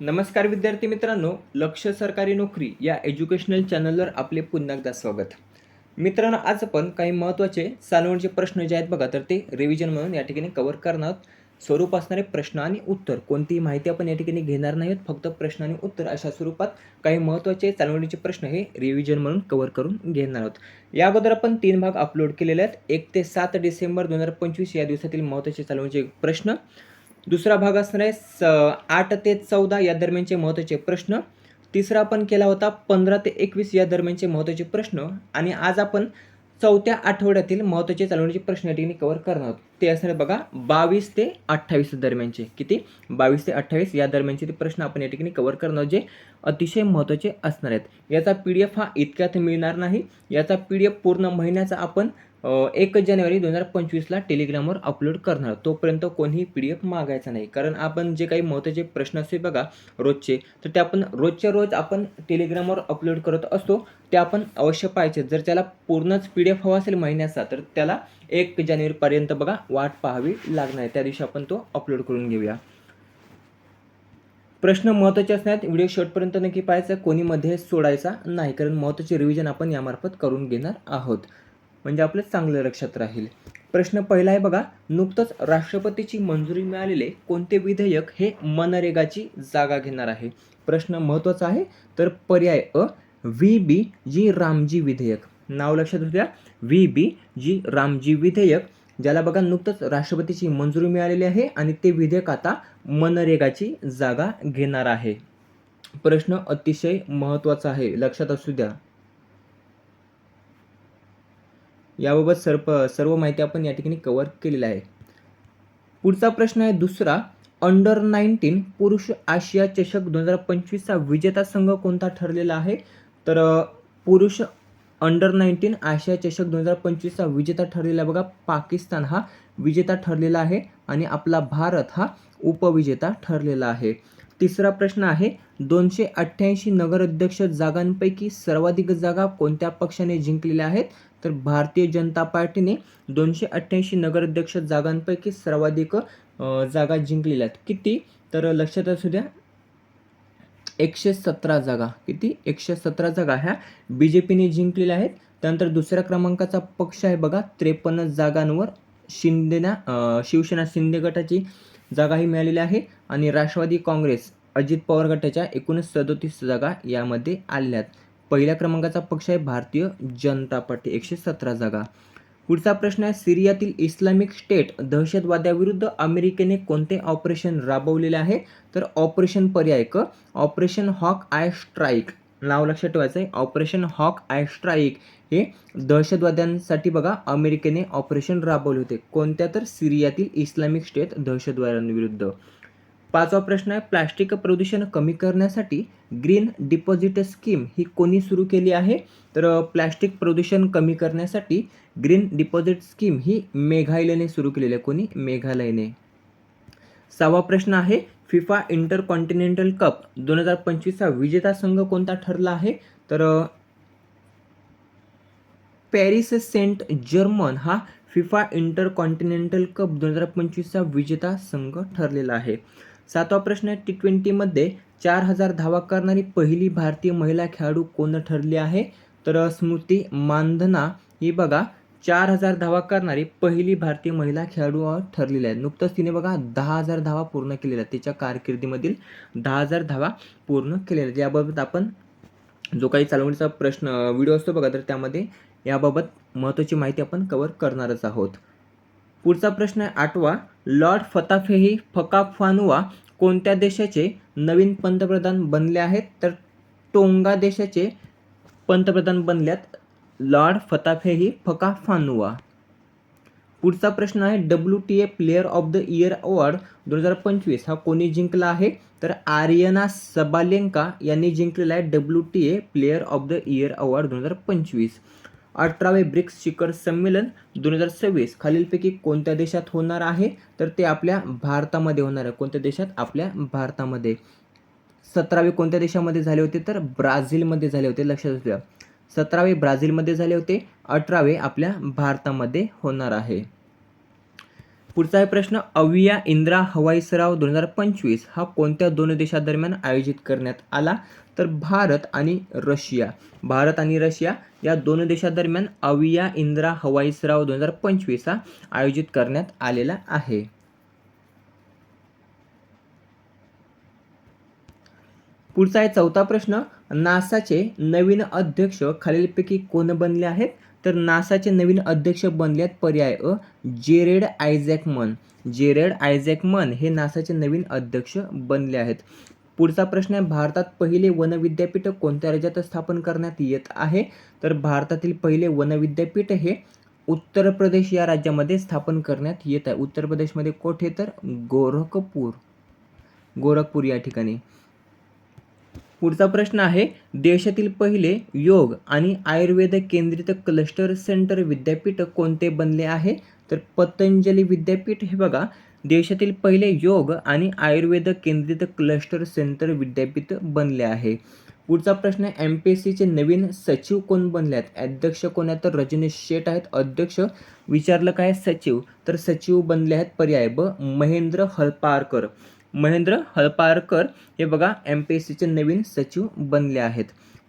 नमस्कार विद्यार्थी मित्रांनो लक्ष सरकारी नोकरी या एज्युकेशनल चॅनलवर आपले पुन्हा एकदा स्वागत. मित्रांनो आज आपण काही महत्त्वाचे सालवणचे प्रश्न जे आहेत बघा तर ते रिव्हिजन म्हणून या ठिकाणी कव्हर करणार आहोत. स्वरूप असणारे प्रश्न आणि उत्तर. कोणतीही माहिती आपण या ठिकाणी घेणार नाहीत फक्त प्रश्न आणि उत्तर. अशा स्वरूपात काही महत्त्वाचे चालवणीचे प्रश्न हे रिव्हिजन म्हणून कव्हर करून घेणार आहोत. या अगोदर आपण तीन भाग अपलोड केलेले आहेत. एक ते सात डिसेंबर दोन हजार पंचवीस या दिवसातील महत्त्वाचे चालवणीचे प्रश्न. दुसरा भाग असणार आहे स आठ ते चौदा या दरम्यानचे महत्त्वाचे प्रश्न. तिसरा आपण केला होता पंधरा ते एकवीस या दरम्यानचे महत्त्वाचे प्रश्न. आणि आज आपण चौथ्या आठवड्यातील महत्त्वाचे चालवण्याचे प्रश्न या ठिकाणी कव्हर करणार आहोत. ते असणार बघा बावीस ते अठ्ठावीस दरम्यानचे. किती? बावीस ते अठ्ठावीस या दरम्यानचे ते प्रश्न आपण या ठिकाणी कव्हर करणार जे अतिशय महत्त्वाचे असणार आहेत. याचा पी डी एफ हा इतक्यात मिळणार नाही. याचा पी डी एफ पूर्ण महिन्याचा आपण एक जानेवारी दोन हजार पंचवीसला टेलिग्रामवर अपलोड करणार. तोपर्यंत कोणीही पी डी एफ मागायचा नाही. कारण आपण जे काही महत्त्वाचे प्रश्न असते बघा रोजचे तर ते आपण रोजच्या रोज आपण टेलिग्रामवर अपलोड करत असतो ते आपण अवश्य पाहिजे जर त्याला पूर्णच पी डी एफ हवा असेल महिन्याचा तर त्याला एक जानेवारीपर्यंत बघा वाट पाहावी लागणार आहे. त्या दिवशी आपण तो अपलोड करून घेऊया. प्रश्न महत्त्वाचे असण्यात व्हिडिओ शॉर्टपर्यंत नक्की पाहायचा कोणीमध्ये सोडायचा नाही. कारण महत्त्वाचे रिव्हिजन आपण यामार्फत करून घेणार आहोत. म्हणजे आपलं चांगलं लक्षात राहील. प्रश्न पहिला आहे बघा नुकतंच राष्ट्रपतीची मंजुरी मिळालेले कोणते विधेयक हे मनरेगाची जागा घेणार आहे? प्रश्न महत्त्वाचा आहे तर पर्याय अ व्ही बी जी रामजी विधेयक. नाव लक्षात द्या व्ही बी जी रामजी विधेयक ज्याला बघा नुकतंच राष्ट्रपतीची मंजुरी मिळालेली आहे आणि ते विधेयक आता मनरेगाची जागा घेणार आहे. प्रश्न अतिशय महत्त्वाचा आहे लक्षात असू द्या. याबाबत सर्प सर्व माहिती आपण या ठिकाणी कव्हर केलेली आहे. पुढचा प्रश्न आहे दुसरा अंडर नाईन्टीन पुरुष आशिया चषक दोन हजार पंचवीसचा विजेता संघ कोणता ठरलेला आहे? तर पुरुष अंडर नाईन्टीन आशिया चषक दोन हजार पंचवीसचा विजेता ठरलेला बघा पाकिस्तान हा विजेता ठरलेला आहे आणि आपला भारत हा उपविजेता ठरलेला आहे. तिसरा प्रश्न आहे दोनशे अठ्ठ्याऐंशी नगराध्यक्ष जागांपैकी सर्वाधिक जागा कोणत्या पक्षाने जिंकलेल्या आहेत? तर भारतीय जनता पार्टीने दोनशे अठ्ठ्याऐंशी नगराध्यक्ष जागांपैकी सर्वाधिक जागा जिंकलेल्या आहेत. किती? तर लक्षात असू द्या एकशे सतरा जागा. किती? एकशे सतरा जागा ह्या बी जे पीने जिंकलेल्या आहेत. त्यानंतर दुसऱ्या क्रमांकाचा पक्ष आहे बघा त्रेपन्न जागांवर शिंदेना शिवसेना शिंदे गटाची जागाही मिळालेली आहे. आणि राष्ट्रवादी काँग्रेस अजित पवार गटाच्या एकूणच सदोतीस जागा यामध्ये आलेल्या आहेत. पहिल्या क्रमांकाचा पक्ष आहे भारतीय जनता पार्टी एकशे सतरा जागा. पुढचा प्रश्न आहे सिरियातील इस्लामिक स्टेट दहशतवाद्याविरुद्ध अमेरिकेने कोणते ऑपरेशन राबवलेले आहे? तर ऑपरेशन पर्याय क ऑपरेशन हॉक आय स्ट्राईक. नाव लक्षात ठेवायचं आहे ऑपरेशन हॉक आय स्ट्राईक हे दहशतवाद्यांसाठी बघा अमेरिकेने ऑपरेशन राबवले होते. कोणत्या तर सिरियातील इस्लामिक स्टेट दहशतवाद्यांविरुद्ध. पाचवा प्रश्न आहे प्लास्टिक प्रदूषण कमी करण्यासाठी ग्रीन डिपॉझिट स्कीम ही कोणी सुरू केली आहे? तर प्लास्टिक प्रदूषण कमी करण्यासाठी ग्रीन डिपॉझिट स्कीम ही मेघालयने सुरू केलेली आहे. कोणी? मेघालयने. सहावा प्रश्न आहे फिफा इंटर कॉन्टिनेंटल कप दोन हजार पंचवीसचा विजेता संघ कोणता ठरला आहे? तर पॅरिस सेंट जर्मन हा फिफा इंटर कॉन्टिनेंटल कप दोन हजार पंचवीसचा विजेता संघ ठरलेला आहे. सातवा प्रश्न आहे टी ट्वेंटीमध्ये चार हजार धावा करणारी पहिली भारतीय महिला खेळाडू कोण ठरली आहे? तर स्मृती मानधना ही बघा चार हजार धावा करणारी पहिली भारतीय महिला खेळाडू ठरलेली आहे. नुकतंच तिने बघा दहा हजार धावा पूर्ण केलेल्या आहेत. तिच्या कारकिर्दीमधील दहा हजार धावा पूर्ण केलेल्या याबाबत आपण जो काही चालवण्याचा प्रश्न व्हिडिओ असतो बघा तर त्यामध्ये याबाबत महत्त्वाची माहिती आपण कव्हर करणारच आहोत. पुढचा प्रश्न आहे आठवा. लॉर्ड फताफेही फकाफानुआ कोणत्या देशाचे नवीन पंतप्रधान बनले आहेत? तर टोंगा देशाचे पंतप्रधान बनल्यात लॉर्ड फताफेही फकाफानुआ पुढचा प्रश्न आहे W T A player of the year award दोन हजार पंचवीस हा कोणी जिंकला आहे? तर आर्यना सबालेंका यांनी जिंकलेला आहे W T A player of the year award दोन हजार पंचवीस. अठरावे ब्रिक्स शिखर संमेलन दोन हजार सव्वीस खालीलपैकी कोणत्या देशात होणार आहे? तर ते आपल्या भारतामध्ये होणार आहे. कोणत्या देशात? आपल्या भारतामध्ये. सतरावे कोणत्या देशामध्ये झाले होते? तर ब्राझीलमध्ये झाले होते. लक्षात असू द्या सतरावे ब्राझीलमध्ये झाले होते. अठरावे आपल्या भारतामध्ये होणार आहे. पुढचा आहे प्रश्न. अविया इंद्रा हवाई सराव दोन हजार पंचवीस हा कोणत्या दोन देशादरम्यान आयोजित करण्यात आला? तर भारत आणि रशिया. भारत आणि रशिया या दोन देशादरम्यान अविया इंद्रा हवाई सराव दोन हजार पंचवीस हा आयोजित करण्यात आलेला आहे. पुढचा आहे चौथा प्रश्न. नासाचे नवीन अध्यक्ष खालीलपैकी कोण बनले आहेत? तर नासाचे नवीन अध्यक्ष बनले आहेत पर्याय अ Jared Isaacman. Jared Isaacman हे नासाचे नवीन अध्यक्ष बनले आहेत. पुढचा प्रश्न आहे भारतात पहिले वन विद्यापीठ कोणत्या राज्यात स्थापन करण्यात येत आहे? तर भारतातील पहिले वन विद्यापीठ हे उत्तर प्रदेश या राज्यामध्ये स्थापन करण्यात येत आहे. उत्तर प्रदेशमध्ये कोठे तर? गोरखपूर. गोरखपूर या ठिकाणी. पुढचा प्रश्न आहे देशातील पहिले योग आणि आयुर्वेद केंद्रित क्लस्टर सेंटर विद्यापीठ कोणते बनले आहे? तर पतंजली विद्यापीठ हे बघा देशातील पहिले योग आणि आयुर्वेद केंद्रित क्लस्टर सेंटर विद्यापीठ बनले आहे. पुढचा प्रश्न एम पी एस सीचे नवीन सचिव कोण बनले आहेत अध्यक्ष कोण आहेत? तर रजनीश शेठ आहेत. अध्यक्ष विचारलं काय? सचिव. तर सचिव बनले आहेत पर्याय ब महेंद्र हलपारकर. महेंद्र हलपारकर हे बघा एम पी एस सीचे नवीन सचिव बनले आहेत.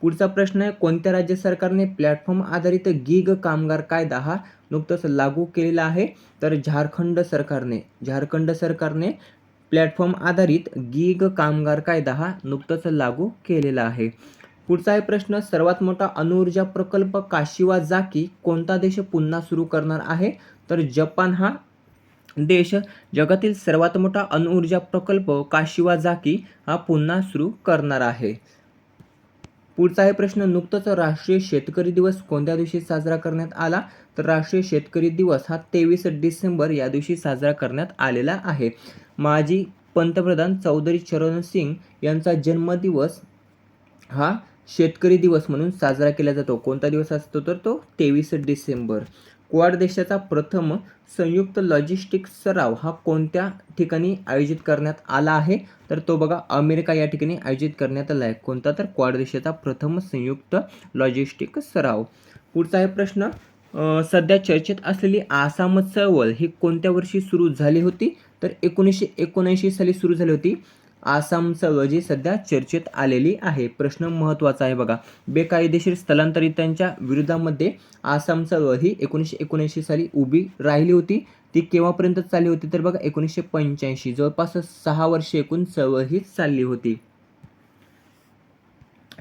पुढचा प्रश्न आहे कोणत्या राज्य सरकारने प्लॅटफॉर्म आधारित गिग कामगार कायदा हा नुकताच लागू केलेला आहे? तर झारखंड सरकारने झारखंड सरकारने प्लॅटफॉर्म आधारित गिग कामगार कायदा हा नुकताच लागू केलेला आहे. पुढचा आहे प्रश्न सर्वात मोठा अणुऊर्जा प्रकल्प काशिवा जाकी कोणता देश पुन्हा सुरू करणार आहे? तर जपान हा देश जगातील सर्वात मोठा अणुऊर्जा प्रकल्प काशिवा जाकी हा पुन्हा सुरू करणार आहे. पुढचा आहे प्रश्न नुकताच राष्ट्रीय शेतकरी दिवस कोणत्या दिवशी साजरा करण्यात आला? तर राष्ट्रीय शेतकरी दिवस हा तेवीस डिसेंबर या दिवशी साजरा करण्यात आलेला आहे. माजी पंतप्रधान चौधरी चरण सिंग यांचा जन्मदिवस हा शेतकरी दिवस म्हणून साजरा केला जातो. कोणता दिवस असतो तर तो? तेवीस डिसेंबर. क्वाड देशाचा प्रथम संयुक्त लॉजिस्टिक सराव हा कोणत्या ठिकाणी आयोजित करण्यात आला आहे? तर तो बघा अमेरिका या ठिकाणी आयोजित करण्यात आला आहे. कोणता? तर क्वाड देशाचा प्रथम संयुक्त लॉजिस्टिक सराव. पुढचा आहे प्रश्न. सध्या चर्चेत असलेली आसाम चळवळ ही कोणत्या वर्षी सुरू झाली होती? तर एकोणीसशे एकोणऐंशी साली सुरू झाली होती. आसाम चळवळ जी सध्या चर्चेत आलेली आहे. प्रश्न महत्त्वाचा आहे बघा. बेकायदेशीर स्थलांतरितांच्या विरोधामध्ये आसाम चळवळ ही एकोणीसशे एकोणऐंशी साली उभी राहिली होती. ती केव्हापर्यंत चालली होती तर बघा एकोणीसशे पंच्याऐंशी. जवळपास सहा वर्षे एकूण चळवळ ही चालली होती.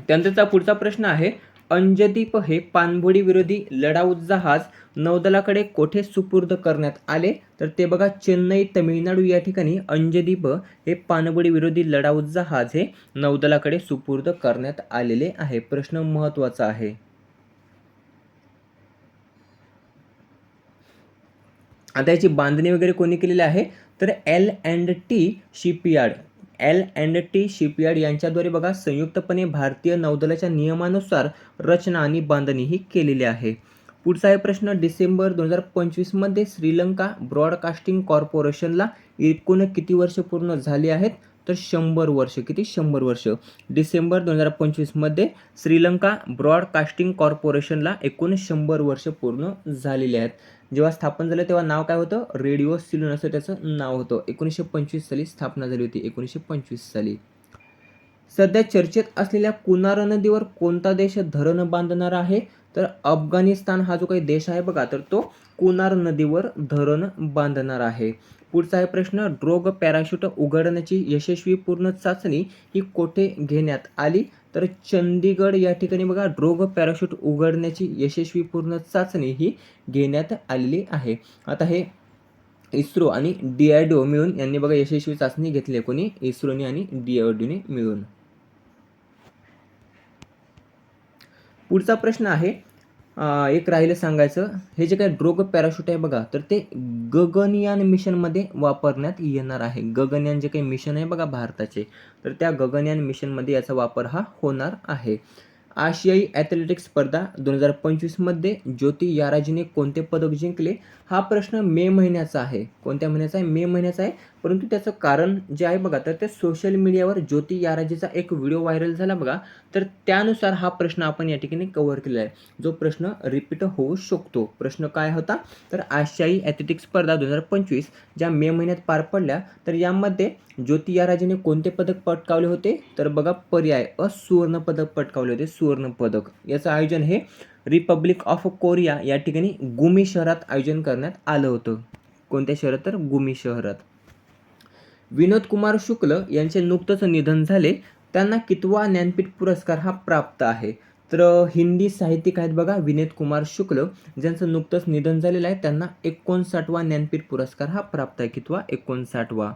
त्यानंतरचा पुढचा प्रश्न आहे अंजदीप हे पाणबुडी विरोधी लढाऊ जहाज नौदलाकडे कोठे सुपूर्द करण्यात आले? तर ते बघा चेन्नई तमिळनाडू या ठिकाणी अंजदीप हे पाणबुडी विरोधी लढाऊ जहाज हे नौदलाकडे सुपूर्द करण्यात आलेले आहे. प्रश्न महत्त्वाचा आहे. आता याची बांधणी वगैरे कोणी केलेली आहे? तर L and T shipyard L and T shipyard यांच्याद्वारे बघा संयुक्तपणे भारतीय नौदलाच्या नियमानुसार रचना आणि बांधणी ही केलेली आहे. पुढचा आहे प्रश्न. डिसेंबर दोन हजार पंचवीसमध्ये श्रीलंका ब्रॉडकास्टिंग कॉर्पोरेशनला एकूण किती वर्ष पूर्ण झाली आहेत? तर शंभर वर्ष. किती? शंभर वर्ष. डिसेंबर दोन हजार पंचवीसमध्ये श्रीलंका ब्रॉडकास्टिंग कॉर्पोरेशनला एकूण शंभर वर्ष पूर्ण झालेले आहेत. जेव्हा स्थापन झालं तेव्हा नाव काय होतं? रेडिओ सिलून असं त्याचं नाव होतं. एकोणीसशे पंचवीस साली स्थापना झाली होती एकोणीसशे पंचवीस साली. सध्या चर्चेत असलेल्या कुनार नदीवर कोणता देश धरण बांधणार आहे? तर अफगाणिस्तान हा जो काही देश आहे बघा तर तो कुनार नदीवर धरण बांधणार आहे. पुढचा आहे प्रश्न ड्रोग पॅराशूट उघडण्याची यशस्वी पूर्ण चाचणी ही कोठे घेण्यात आली? तर चंदीगड या ठिकाणी बघा ड्रोग पॅराशूट उघडण्याची यशस्वी पूर्ण चाचणी ही घेण्यात आलेली आहे. आता हे इस्रो आणि डी आय डी मिळून यांनी बघा यशस्वी चाचणी घेतली आहे. कोणी? इस्रोने आणि डी आय डीने मिळून. पुढचा प्रश्न आहे एक राहिलं सांगायचं. हे जे काही ड्रोग पॅराशूट आहे बघा तर ते गगनयान मिशनमध्ये वापरण्यात येणार आहे. गगनयान जे काही मिशन आहे बघा भारताचे तर त्या गगनयान मिशनमध्ये याचा वापर हा होणार आहे. आशियाई ॲथलेटिक्स स्पर्धा दोन हजार पंचवीसमध्ये ज्योती याराजीने कोणते पदक जिंकले? हा प्रश्न मे महिन्याचा आहे. कोणत्या महिन्याचा आहे? मे महिन्याचा आहे. परंतु त्याचं कारण जे आहे बघा तर ते सोशल मीडियावर ज्योती याराजीचा एक व्हिडिओ व्हायरल झाला बघा. तर त्यानुसार हा प्रश्न आपण या ठिकाणी कव्हर केलेला आहे. जो प्रश्न रिपीट होऊ शकतो. प्रश्न काय होता? तर आशियाई ॲथलेटिक्स स्पर्धा दोन हजार पंचवीस ज्या मे महिन्यात पार पडल्या तर यामध्ये ज्योती याराजीने कोणते पदक पटकावले होते? तर बघा पर्याय अ सुवर्ण पदक पटकावले होते. सुवर्ण पदक याचं आयोजन हे रिपब्लिक ऑफ कोरिया या ठिकाणी गुमी शहरात आयोजन करण्यात आलं होतं. कोणत्या शहरात तर? गुमी शहरात. विनोद कुमार शुक्ल यांचे नुकतंच निधन झाले. त्यांना कितवा ज्ञानपीठ पुरस्कार हा प्राप्त आहे. तर हिंदी साहित्यिक आहेत बघा विनोद कुमार शुक्ल. ज्यांचं नुकतंच निधन झालेलं आहे त्यांना एकोणसाठवा ज्ञानपीठ पुरस्कार हा प्राप्त आहे. कितवा? एकोणसाठवा.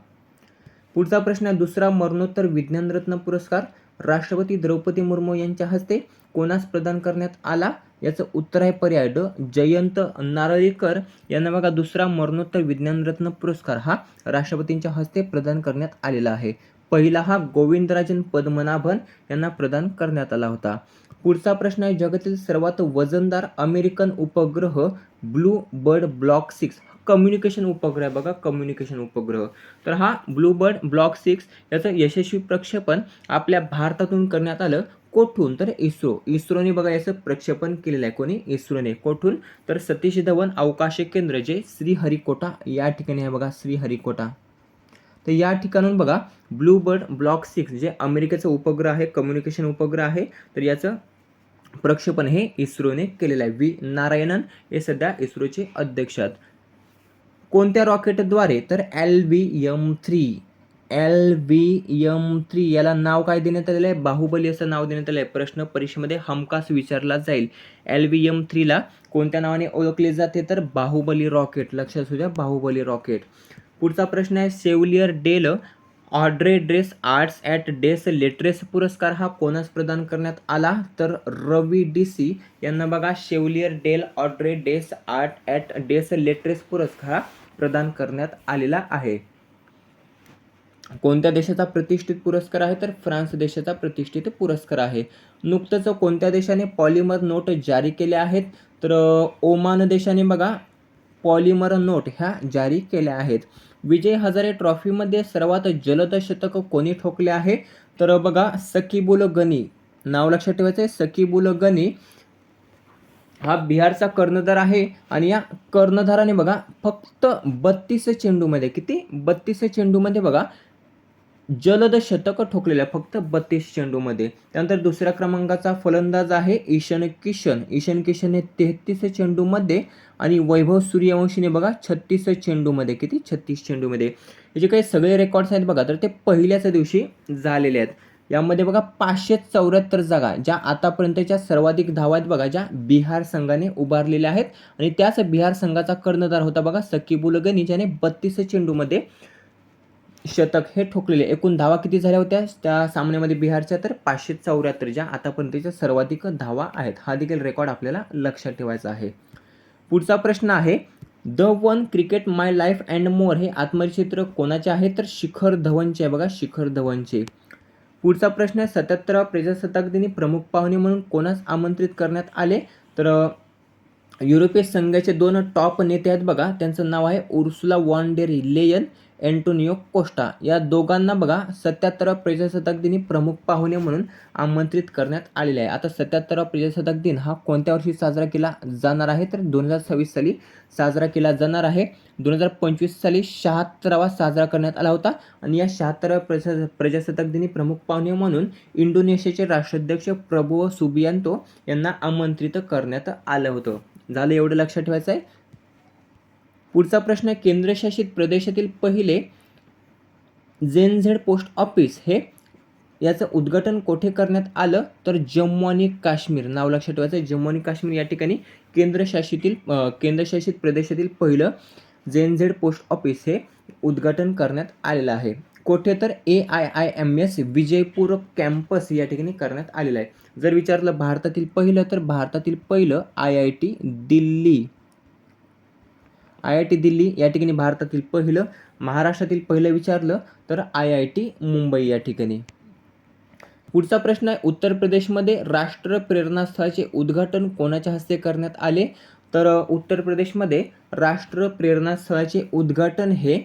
पुढचा प्रश्न आहे दुसरा मरणोत्तर विज्ञानरत्न पुरस्कार. राष्ट्रपती द्रौपदी मुर्मू यांच्या हस्ते कोणास प्रदान करण्यात आला? याचं उत्तर आहे पर्याय. ड. जयंत नारळीकर यांना बघा दुसरा मरणोत्तर विज्ञानरत्न पुरस्कार हा राष्ट्रपतींच्या हस्ते प्रदान करण्यात आलेला आहे. पहिला हा गोविंदराजन पद्मनाभन यांना प्रदान करण्यात आला होता. पुढचा प्रश्न आहे जगातील सर्वात वजनदार अमेरिकन उपग्रह Blue Bird block six. Communication उपग्रह आहे बघा कम्युनिकेशन उपग्रह. तर हा ब्लूबर्ड ब्लॉक सिक्स याचं यशस्वी प्रक्षेपण आपल्या भारतातून करण्यात आलं. कोठून? तर इस्रो. इस्रोने बघा याचं प्रक्षेपण केलेलं आहे. कोणी? इस्रोने. कोठून? तर सतीश धवन अवकाश केंद्र जे श्रीहरिकोटा. या ठिकाणी आहे बघा श्रीहरिकोटा. तर या ठिकाणून बघा ब्लू बर्ड ब्लॉक सिक्स जे अमेरिकेचं उपग्रह आहे कम्युनिकेशन उपग्रह आहे. तर याचं प्रक्षेपण हे इस्रोने केलेलं आहे. व्ही नारायणन हे सध्या इस्रोचे अध्यक्ष आहेत. कोणत्या रॉकेटद्वारे? तर L V M three. L V M three याला नाव काय देण्यात आलेलं आहे? बाहुबली असं नाव देण्यात आलं आहे. प्रश्न परीक्षेमध्ये हमखास विचारला जाईल. एल व्ही यम थ्रीला कोणत्या नावाने ओळखले जाते? तर बाहुबली रॉकेट. लक्षात असू द्या बाहुबली रॉकेट. पुढचा प्रश्न आहे Chevalier del Ordre des Arts et des Lettres पुरस्कार हा कोणास प्रदान करण्यात आला? तर रवी डी सी यांना बघा Chevalier del Ordre des Art et des Lettres पुरस्कार हा प्रदान करण्यात आलेला आहे. कोणत्या देशाचा प्रतिष्ठित पुरस्कार आहे? तर फ्रान्स देशाचा प्रतिष्ठित पुरस्कार आहे. नुकतंच कोणत्या देशाने पॉलिमर नोट जारी केल्या आहेत? तर ओमान देशाने बघा पॉलिमर नोट ह्या जारी केल्या आहेत. विजय हजारे ट्रॉफीमध्ये सर्वात जलद शतक कोणी ठोकले आहे? तर बघा सकीबुल गनी. नाव लक्षात ठेवायचं आहे सकीबुल गनी. हा बिहारचा कर्णधार आहे आणि या कर्णधाराने बघा फक्त बत्तीस चेंडूमध्ये किती? बत्तीस चेंडूमध्ये बघा जलद शतक ठोकलेलं आहे फक्त बत्तीस चेंडूमध्ये. त्यानंतर दुसऱ्या क्रमांकाचा फलंदाज आहे ईशन किशन. ईशन किशन हे तेहतीस चेंडूमध्ये आणि वैभव सूर्यवंशीने बघा छत्तीस चेंडूमध्ये किती? छत्तीस चेंडूमध्ये. हे जे काही सगळे रेकॉर्ड्स आहेत बघा तर ते पहिल्याच दिवशी झालेले आहेत. यामध्ये बघा पाचशे चौऱ्याहत्तर जागा ज्या आतापर्यंतच्या सर्वाधिक धावा आहेत बघा ज्या बिहार संघाने उभारलेल्या आहेत. आणि त्याच बिहार संघाचा कर्णधार होता बघा सकीबुल गनी ज्याने बत्तीस चेंडूमध्ये शतक हे ठोकलेले. एकूण धावा किती झाल्या होत्या? त्या सामन्यामध्ये बिहारच्या तर पाचशे चौऱ्याहत्तर ज्या आतापर्यंतच्या सर्वाधिक धावा आहेत. हा देखील रेकॉर्ड आपल्याला लक्षात ठेवायचा आहे. पुढचा प्रश्न आहे the one cricket my life and more हे आत्मचित्र कोणाचे आहे? तर शिखर धवनचे आहे बघा शिखर धवनचे. पुढचा प्रश्न आहे सत्याहत्तरावा प्रजासत्ताक दिनी प्रमुख पाहुणे म्हणून कोणास आमंत्रित करण्यात आले? तर युरोपीय संघाचे दोन टॉप नेते आहेत बघा त्यांचं नाव आहे Ursula von der Leyen. Antonio Costa या दोघांना बघा सत्याहत्तरा प्रजासत्ताक दिनी प्रमुख पाहुणे म्हणून आमंत्रित करण्यात आलेले आहे. आता सत्याहत्तरा प्रजासत्ताक दिन हा कोणत्या वर्षी साजरा केला जाणार आहे? तर दोन हजार सव्वीस साली साजरा केला जाणार आहे. दोन हजार पंचवीस साली शहात्तरावा साजरा करण्यात आला होता. आणि या शहात्तराव्या प्रजा प्रजासत्ताक दिनी प्रमुख पाहुणे म्हणून इंडोनेशियाचे राष्ट्राध्यक्ष प्रभू सुबियांतो यांना आमंत्रित करण्यात आलं होतं. झालं एवढं लक्षात ठेवायचं आहे. पुढचा प्रश्न केंद्रशासित प्रदेशातील पहिले जेन झेड पोस्ट ऑफिस हे याचं उद्घाटन कोठे करण्यात आलं? तर जम्मू आणि काश्मीर. नाव लक्षात ठेवायचं जम्मू आणि काश्मीर या ठिकाणी केंद्रशासितील केंद्रशासित प्रदेशातील पहिलं जेन झेड पोस्ट ऑफिस हे उद्घाटन करण्यात आलेलं आहे. कोठे तर A I I M S Vijaypur campus या ठिकाणी करण्यात आलेलं आहे. जर विचारलं भारतातील पहिलं तर भारतातील पहिलं I I T Delhi. I I T Delhi या ठिकाणी भारतातील पहिलं महाराष्ट्रातील पहिलं विचारलं तर आय आय टी मुंबई या ठिकाणी. पुढचा प्रश्न आहे उत्तर प्रदेशमध्ये राष्ट्र प्रेरणास्थळाचे उद्घाटन कोणाच्या हस्ते करण्यात आले? तर उत्तर प्रदेशमध्ये राष्ट्र प्रेरणास्थळाचे उद्घाटन हे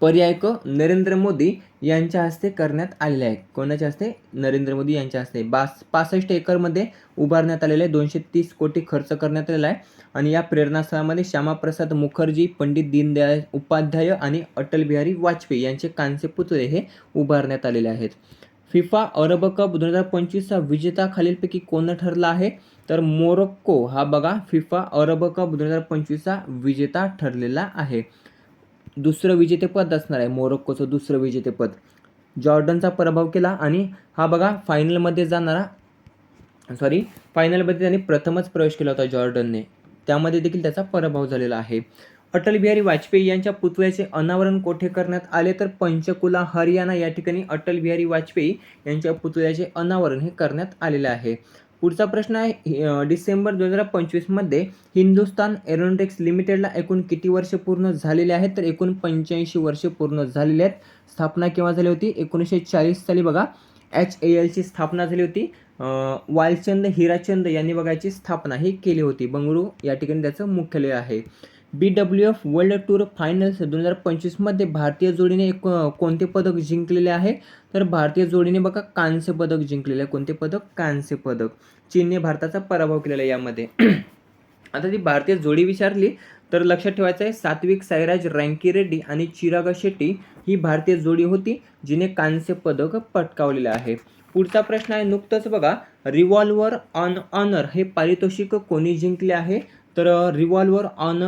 पर्याय क नरेंद्र मोदी यांच्या हस्ते करण्यात आलेले आहे. कोणाच्या हस्ते? नरेंद्र मोदी यांच्या हस्ते. बास पासष्ट एकरमध्ये उभारण्यात आलेले आहे. दोनशे तीस कोटी खर्च करण्यात आलेला आहे. आणि या प्रेरणास्थळामध्ये श्यामाप्रसाद मुखर्जी पंडित दीनदयाळ उपाध्याय आणि अटल बिहारी वाजपेयी यांचे कांस्य पुतळे हे उभारण्यात आलेले आहेत. फिफा अरब कप दोन हजार पंचवीसचा विजेता खालीलपैकी कोण ठरला आहे? तर मोरोक्को. हा बघा फिफा अरब कप दोन हजार पंचवीसचा विजेता ठरलेला आहे. दुसरं विजेतेपद असणार आहे मोरोक्कोचं दुसरं विजेतेपद. जॉर्डनचा पराभव केला आणि हा बघा फायनलमध्ये जाणारा सॉरी फायनलमध्ये त्यांनी प्रथमच प्रवेश केला होता जॉर्डनने. त्यामध्ये देखील त्याचा पराभव झालेला आहे. अटल बिहारी वाजपेयी यांच्या पुतळ्याचे अनावरण कोठे करण्यात आले तर पंचकुला हरियाणा या ठिकाणी अटल बिहारी वाजपेयी यांच्या पुतळ्याचे अनावरण हे करण्यात आलेले आहे. पुढचा प्रश्न आहे डिसेंबर दोन हजार पंचवीसमध्ये हिंदुस्तान एरोनॉटिक्स लिमिटेडला एकूण किती वर्ष पूर्ण झालेले आहेत? तर एकूण पंच्याऐंशी वर्ष पूर्ण झालेली आहेत. स्थापना केव्हा झाली होती? एकोणीसशे चाळीस साली बघा. एच ए एलची स्थापना झाली होती. वालचंद हिराचंद यांनी बघायची स्थापना ही केली होती. बंगळुरू या ठिकाणी त्याचं मुख्यालय आहे. B W F world tour finals दोन हजार पंचवीसमध्ये भारतीय जोडीने एक कोणते पदक जिंकलेले आहे? तर भारतीय जोडीने बघा कांस्य पदक जिंकलेले आहे. कोणते पदक? कांस्य पदक. चीनने भारताचा पराभव केलेला आहे यामध्ये. आता ती भारतीय जोडी विचारली तर लक्षात ठेवायचं आहे सात्विक साईराज रँकी रेड्डी आणि चिराग शेट्टी ही भारतीय जोडी होती जिने कांस्य पदक पटकावलेलं आहे. पुढचा प्रश्न आहे नुकतंच बघा रिव्हॉल्वर ऑन ऑनर हे पारितोषिक कोणी जिंकले आहे? तर रिव्हॉल्वर ऑन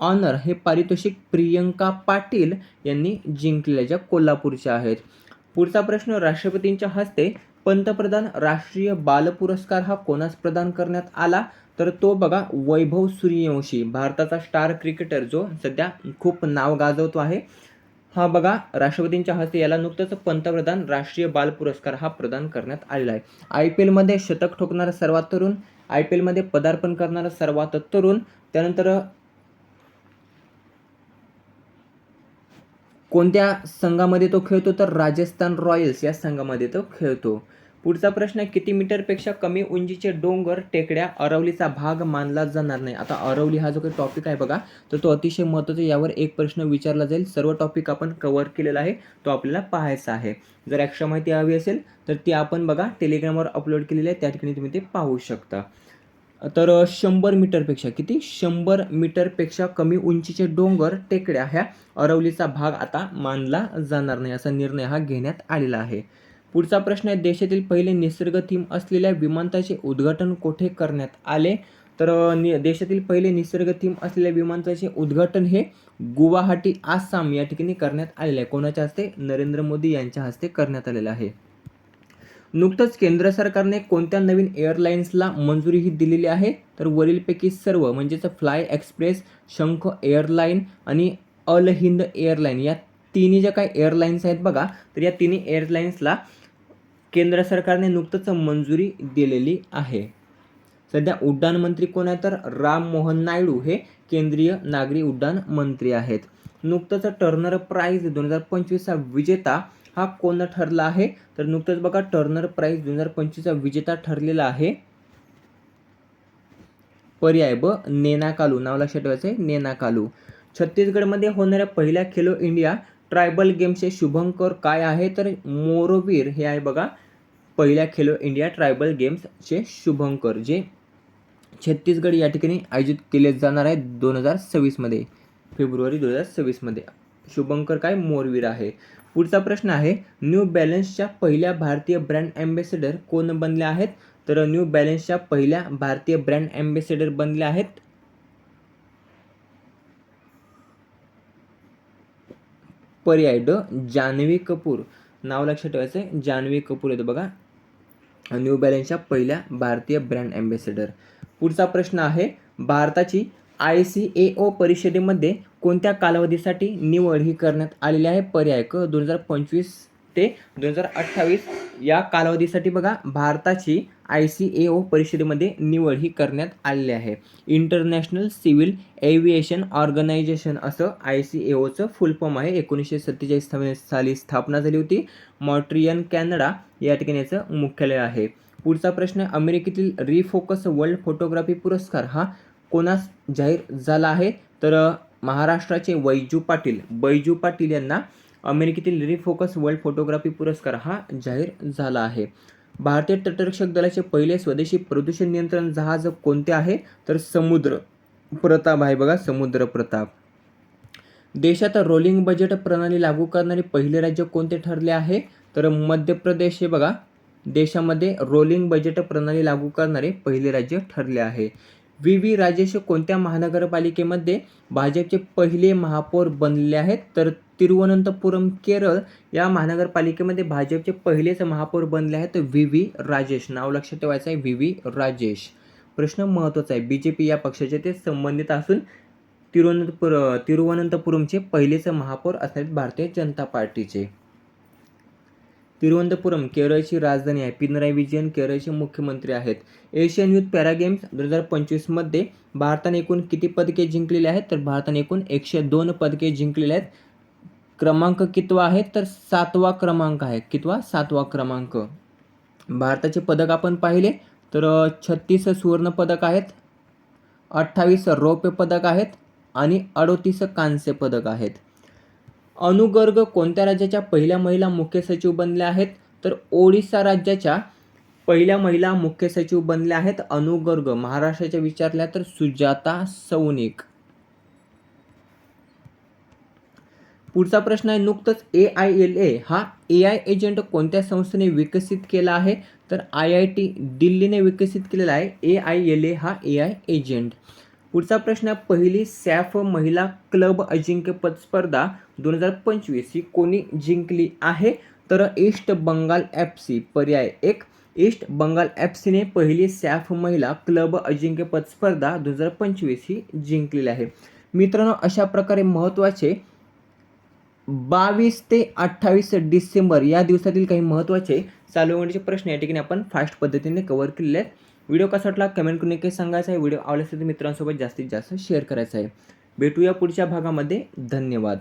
ऑनर हे पारितोषिक प्रियंका पाटील यांनी जिंकलेल्या ज्या कोल्हापूरच्या आहेत. पुढचा प्रश्न राष्ट्रपतींच्या हस्ते पंतप्रधान राष्ट्रीय बाल पुरस्कार हा कोणास प्रदान करण्यात आला? तर तो बघा वैभव सूर्यवंशी भारताचा स्टार क्रिकेटर जो सध्या खूप नाव गाजवतो आहे. हा बघा राष्ट्रपतींच्या हस्ते याला नुकतंच पंतप्रधान राष्ट्रीय बाल पुरस्कार हा प्रदान करण्यात आलेला आहे. आय पी एलमध्ये शतक ठोकणारा सर्वात तरुण आय पी एलमध्ये पदार्पण करणारा सर्वात तरुण त्यानंतर कोणत्या संघामध्ये तो खेळतो तर राजस्थान रॉयल्स या संघामध्ये तो खेळतो. पुढचा प्रश्न आहे किती मीटरपेक्षा कमी उंचीचे डोंगर टेकड्या अरवलीचा भाग मानला जाणार नाही? आता अरवली हा जो काही टॉपिक आहे बघा तर तो अतिशय महत्त्वाचा यावर एक प्रश्न विचारला जाईल. सर्व टॉपिक आपण कवर केलेला आहे. तो आपल्याला पाहायचा आहे. जर एक्स्ट्रा माहिती हवी असेल तर ती आपण बघा टेलिग्रामवर अपलोड केलेली आहे. त्या ठिकाणी तुम्ही ते पाहू शकता. तर शंभर मीटरपेक्षा किती? शंभर मीटरपेक्षा कमी उंचीचे डोंगर टेकड्या ह्या अरवलीचा भाग आता मानला जाणार नाही असा निर्णय हा घेण्यात आलेला आहे. पुढचा प्रश्न आहे देशातील पहिले निसर्ग थीम असलेल्या विमानतळाचे उद्घाटन कोठे करण्यात आले? तर नि देशातील पहिले निसर्ग थीम असलेल्या विमानतळाचे उद्घाटन हे गुवाहाटी आसाम या ठिकाणी करण्यात आलेले आहे. कोणाच्या हस्ते? नरेंद्र मोदी यांच्या हस्ते करण्यात आलेलं आहे. नुकतंच केंद्र सरकारने कोणत्या नवीन एअरलाईन्सला मंजुरी ही दिलेली आहे? तर वरीलपैकी सर्व म्हणजेच फ्लाय एक्सप्रेस शंख एअरलाईन आणि अल हिंद एअरलाईन या तिन्ही ज्या काही एअरलाईन्स आहेत बघा तर या तिन्ही एअरलाईन्सला केंद्र सरकारने नुकतंच मंजुरी दिलेली आहे. सध्या उड्डाण मंत्री कोण आहे तर राम मोहन नायडू हे केंद्रीय नागरी उड्डाण मंत्री आहेत. नुकतंच टर्नर प्राईज दोन हजार पंचवीसचा विजेता हा कोण ठरला आहे? तर नुकतंच बघा टर्नर प्राईज दोन हजार पंचवीसचा विजेता ठरलेला आहे. पर्याय ब नेना कालू. नाव लक्षात ठेवायचं आहे नेना कालू. छत्तीसगडमध्ये होणाऱ्या पहिल्या खेलो इंडिया ट्रायबल गेम्सचे शुभंकर काय आहे? तर मोरोवीर हे आहे बघा पहिल्या खेलो इंडिया ट्रायबल गेम्सचे शुभंकर जे छत्तीसगड या ठिकाणी आयोजित केले जाणार आहे दोन हजार सव्वीसमध्ये. फेब्रुवारी दोन हजार सव्वीसमध्ये. शुभंकर काय? मोरवीर आहे. पुढचा प्रश्न आहे न्यू बॅलन्सच्या पहिल्या भारतीय ब्रँड ॲम्बेसेडर कोण बनले आहेत? तर न्यू बॅलन्सच्या पहिल्या भारतीय ब्रँड ॲम्बेसेडर बनले आहेत. पर्याय ड जान्हवी कपूर. नाव लक्षात ठेवायचं आहे जान्हवी कपूर येतो बघा. न्यू बॅलन्सच्या पहिल्या भारतीय ब्रँड ॲम्बेसेडर पुढचा प्रश्न आहे भारताची आय सी ए ओ परिषदेमध्ये कोणत्या कालावधीसाठी निवड ही करण्यात आलेली आहे? पर्याय क दोन हजार पंचवीस ते दोन हजार अठ्ठावीस या कालावधीसाठी बघा भारताची आय सी ए ओ परिषदेमध्ये निवड ही करण्यात आलेली आहे. इंटरनॅशनल सिव्हिल एव्हिएशन ऑर्गनायझेशन असं आय सी ए ओचं फुल फॉर्म आहे. एकोणीसशे सत्तेचाळीस साली स्थापना झाली होती. मॉट्रियन कॅनडा या ठिकाणी याचं मुख्यालय आहे. पुढचा प्रश्न अमेरिकेतील रिफोकस वर्ल्ड फोटोग्राफी पुरस्कार हा कोणास जाहीर झाला आहे? तर महाराष्ट्राचे वैजू पाटील बैजू पाटील यांना अमेरिकेतील रिफोकस वर्ल्ड फोटोग्राफी पुरस्कार हा जाहीर झाला आहे. भारतीय तटरक्षक दलाचे पहिले स्वदेशी प्रदूषण नियंत्रण जहाज कोणते आहे? तर समुद्र प्रताप आहे बघा समुद्र प्रताप. देशात रोलिंग बजेट प्रणाली लागू करणारे पहिले राज्य कोणते ठरले आहे? तर मध्य प्रदेश हे बघा देशामध्ये रोलिंग बजेट प्रणाली लागू करणारे पहिले राज्य ठरले आहे. व्ही. व्ही. राजेश कोणत्या महानगरपालिकेमध्ये भाजपचे पहिले महापौर बनले आहेत? तर तिरुवनंतपुरम केरळ या महानगरपालिकेमध्ये भाजपचे पहिलेच महापौर बनले आहेत व्ही. व्ही. राजेश. नाव लक्षात ठेवायचं आहे व्ही. व्ही. राजेश. प्रश्न महत्त्वाचा आहे. बी जे पी या पक्षाचे ते संबंधित असून तिरुवनंतपुर तिरुवनंतपुरमचे पहिलेच महापौर असतात भारतीय जनता पार्टीचे. तिरुवनंतपुरम केरळची राजधानी आहे. पिनराई विजयन केरळचे मुख्यमंत्री आहेत. एशियन युथ पॅरा गेम्स दोन हजार पंचवीसमध्ये भारताने एकूण किती पदके जिंकलेली आहेत? तर भारताने एकूण एकशे दोन पदके जिंकलेले आहेत. क्रमांक कितवा आहे? तर सातवा क्रमांक आहे. कितवा? सातवा क्रमांक. भारताचे पदक आपण पाहिले तर छत्तीस सुवर्ण पदक आहेत अठ्ठावीस रौप्य पदक आहेत आणि अडोतीस कांस्य पदक आहेत. अनुगर्ग कोणत्या राज्याच्या पहिल्या महिला मुख्य सचिव बनल्या आहेत? तर ओडिसा राज्याच्या पहिल्या महिला मुख्य सचिव बनल्या आहेत अनुगर्ग. महाराष्ट्राच्या विचारल्या तर सुजाता सौनिक पुढचा प्रश्न आहे नुकतंच ए आय एल ए हा ए आय एजंट कोणत्या संस्थेने विकसित केला आहे? तर आय आय टी दिल्लीने विकसित केलेला आहे. ए आय एल ए हा ए आय एजंट पुढचा प्रश्न आहे पहिली सॅफ महिला क्लब अजिंक्यपद स्पर्धा दोन हजार पंचवीस ही कोणी जिंकली आहे? तर ईस्ट बंगाल एफ सी पर्याय एक. ईस्ट बंगाल एफ सीने पहिली सॅफ महिला क्लब अजिंक्यपद स्पर्धा दोन हजार पंचवीस ही जिंकलेली आहे. मित्रांनो अशा प्रकारे महत्त्वाचे बावीस ते अठ्ठावीस डिसेंबर या दिवसातील काही महत्त्वाचे चालू प्रश्न या ठिकाणी आपण फास्ट पद्धतीने कव्हर केलेले आहेत. व्हिडिओ कसा वाटला? कमेंट करून नक्की सांगायचा आहे. व्हिडिओ आवडल्यास तर मित्रांसोबत जास्तीत जास्त शेअर करायचा आहे. भेटूया पुढच्या भागामध्ये. धन्यवाद.